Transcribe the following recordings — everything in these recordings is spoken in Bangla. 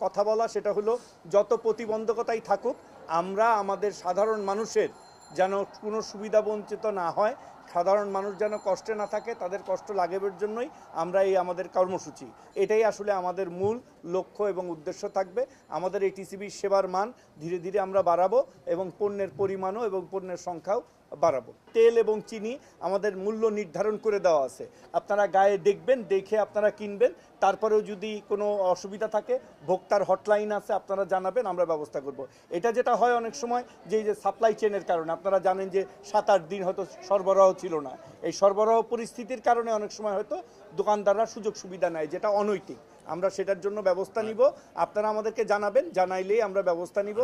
কথা বলা, সেটা হলো যত প্রতিবন্ধকতাই থাকুক, আমরা আমাদের সাধারণ মানুষের যেন কোনো সুবিধা বঞ্চিত না হয় সাধারণ মানুষ যেন কষ্টে না থাকে, তাদের কষ্ট লাঘবের জন্যই আমরা এই আমাদের কর্মসূচি। এটাই আসলে আমাদের মূল লক্ষ্য এবং উদ্দেশ্য থাকবে। আমাদের এই টিসিবির সেবার মান ধীরে ধীরে আমরা বাড়াবো এবং পণ্যের পরিমাণও এবং পণ্যের সংখ্যাও বাড়াবো। তেল এবং চিনি আমাদের মূল্য নির্ধারণ করে দেওয়া আছে। আপনারা গায়ে দেখবেন, দেখে আপনারা কিনবেন। তারপরেও যদি কোনো অসুবিধা থাকে, ভোক্তার হটলাইন আছে, আপনারা জানাবেন, আমরা ব্যবস্থা করব। এটা যেটা হয় অনেক সময় যে যে সাপ্লাই চেনের কারণে। আপনারা জানেন যে সাত আট দিন হয়তো সরবরাহ ছিল না। এই সরবরাহ পরিস্থিতির কারণে অনেক সময় হয়তো দোকানদাররা সুযোগ সুবিধা নেয়, যেটা অনৈতিক। আমরা সেটার জন্য ব্যবস্থা নিব। আপনারা আমাদেরকে জানাবেন জানাইলেই আমরা ব্যবস্থা নিব।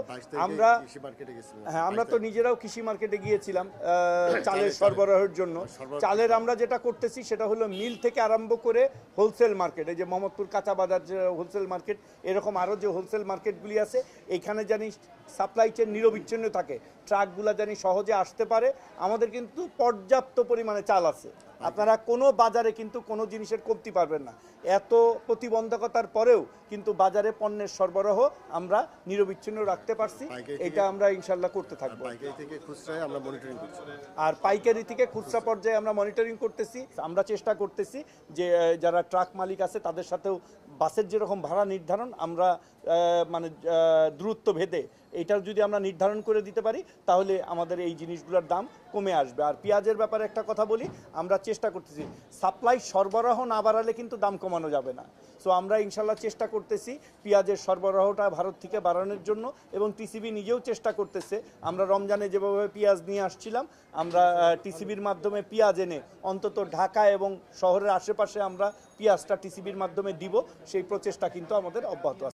আমরা হ্যাঁ আমরা তো নিজেরাও কৃষি মার্কেটে গিয়েছিলাম চালের সরবরাহের জন্য। চালের আমরা যেটা করতেছি সেটা হলো মিল থেকে আরম্ভ করে হোলসেল মার্কেট এই যে মোহাম্মদপুর কাঁচা বাজার যে হোলসেল মার্কেট এরকম আরও যে হোলসেল মার্কেটগুলি আছে এখানে জানি সাপ্লাই চেন নিরবিচ্ছিন্ন থাকে। ট্রাকগুলো জানি সহজে আসতে পারে। আমাদের কিন্তু পর্যাপ্ত পরিমাণে চাল আছে। আপনারা কোনো বাজারে কিন্তু কোনো জিনিসের কমতি পারবেন না। এত প্রতিবন্ধকতার পরেও কিন্তু বাজারে পণ্যের সরবরাহ আমরা নিরবিচ্ছিন্ন রাখতে পারছি। এটা আমরা ইনশাল্লাহ করতে থাকব। আর পাইকারি থেকে খুচরা পর্যায়ে আমরা মনিটরিং করতেছি। আমরা চেষ্টা করতেছি যে যারা ট্রাক মালিক আছে তাদের সাথেও বাসের যেরকম ভাড়া নির্ধারণ, আমরা মানে দূরত্ব ভেদে এটার যদি আমরা নির্ধারণ করে দিতে পারি, তাহলে আমাদের এই জিনিসগুলোর দাম কমে আসবে। আর পেঁয়াজের ব্যাপারে একটা কথা বলি, আমরা চেষ্টা করতেছি। সাপ্লাই সরবরাহ না বাড়ালে কিন্তু দাম কমানো যাবে না। সো আমরা ইনশাল্লাহ চেষ্টা করতেছি পেঁয়াজের সরবরাহটা ভারত থেকে বাড়ানোর জন্য এবং টিসিবি নিজেও চেষ্টা করতেছে। আমরা রমজানে যেভাবে পেঁয়াজ নিয়ে আসছিলাম, আমরা টিসিবির মাধ্যমে পেঁয়াজ এনে অন্তত ঢাকা এবং শহরের আশেপাশে আমরা পেঁয়াজটা টিসিবির মাধ্যমে দিব। সেই প্রচেষ্টা কিন্তু আমাদের অব্যাহত আছে।